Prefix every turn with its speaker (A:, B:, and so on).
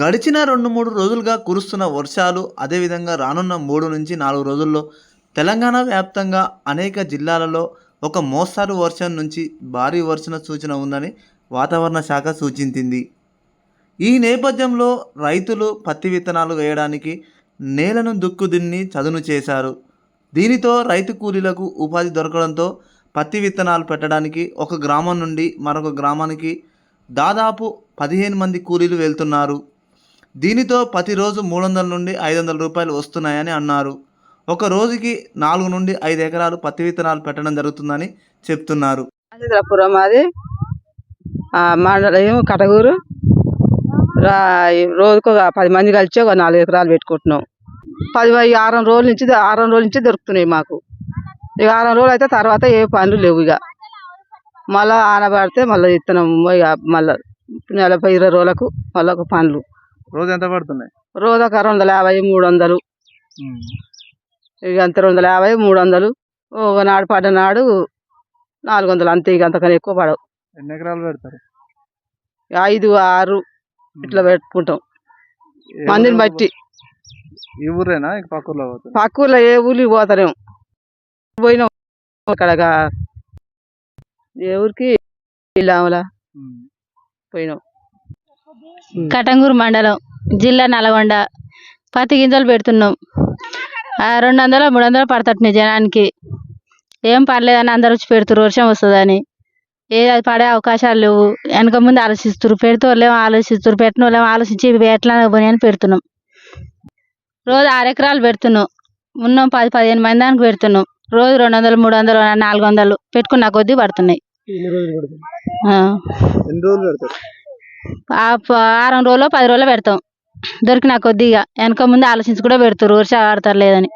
A: గడిచిన రెండు మూడు రోజులుగా కురుస్తున్న వర్షాలు అదేవిధంగా రానున్న మూడు నుంచి నాలుగు రోజుల్లో తెలంగాణ వ్యాప్తంగా అనేక జిల్లాలలో ఒక మోస్తారు వర్షం నుంచి భారీ వర్షణ సూచన ఉందని వాతావరణ శాఖ సూచించింది. ఈ నేపథ్యంలో రైతులు పత్తి విత్తనాలు వేయడానికి నేలను దుక్కుదిన్ని చదును చేశారు. దీనితో రైతు కూలీలకు ఉపాధి దొరకడంతో పత్తి విత్తనాలు పెట్టడానికి ఒక గ్రామం నుండి మరొక గ్రామానికి దాదాపు పదిహేను మంది కూలీలు వెళ్తున్నారు. దీనితో ప్రతిరోజు మూడు వందల నుండి ఐదు వందల రూపాయలు వస్తున్నాయని అన్నారు. ఒక రోజుకి నాలుగు నుండి ఐదు ఎకరాలు పత్తి విత్తనాలు పెట్టడం జరుగుతుందని చెప్తున్నారు.
B: మాది. మండలం కటగూరు. రోజుకు ఒక పది మంది కలిసి ఒక నాలుగు ఎకరాలు పెట్టుకుంటున్నాం. పది ఆరం రోజుల నుంచి ఆరం రోజుల నుంచి దొరుకుతున్నాయి మాకు. ఇక ఆరం రోజులు అయితే తర్వాత ఏ పనులు లేవు ఇక. మళ్ళీ ఆనబడితే మళ్ళీ ఇత్తనం ఇక మళ్ళీ నలభై ఇరవై రోజులకు మళ్ళీ ఒక పనులు.
A: రోజు ఎంత పడుతున్నాయి?
B: రోజు ఒక రెండు వందల యాభై మూడు వందలు. ఇక అంత రెండు వందల యాభై మూడు వందలు. ఒక నాడు పడ్డ నాడు నాలుగు వందలు అంతే ఇక అంతకన్నా ఎక్కువ పడవు.
A: ఎన్ని ఎకరాలు పెడతారు?
B: ఐదు ఆరు ఇట్లా పెట్టుకుంటాం. మందిని బట్టి.
A: ఈ ఊరేనా? పక్క ఊర్లో పోతుంది
B: పక్కూర్లో ఏ ఊరికి పోతారేమో. పోయినాం అక్కడ ఏ ఊరికి? ఇల్లామలా. పోయినాం.
C: కటంగూరు మండలం జిల్లా నల్గొండ. పత్తి గింజలు పెడుతున్నాం. ఆ రెండు వందలు మూడు వందలు పడతట్టున్నాయి జనానికి. ఏం పర్లేదని అందరు వచ్చి పెడుతురు వర్షం వస్తుందని. ఏది అది పడే అవకాశాలు లేవు. వెనక ముందు ఆలోచిస్తున్నారు పెడితే వాళ్ళేమో ఆలోచిస్తున్నారు పెట్టిన వాళ్ళేమో ఆలోచించి ఇవి ఎట్లా పోనీ అని పెడుతున్నాం. రోజు ఆరు ఎకరాలు పెడుతున్నాం. ఉన్నాం పది పదిహేను మంది దానికి పెడుతున్నాం. రోజు రెండు వందలు మూడు వందలు నాలుగు వందలు పెట్టుకున్న కొద్దీ పడుతున్నాయి వారం రోజులు పది రోజులు పెడతాం. దొరికిన కొద్దిగా వెనక ముందు ఆలోచించి కూడా పెడతారు వర్షం ఆడతారు లేదని.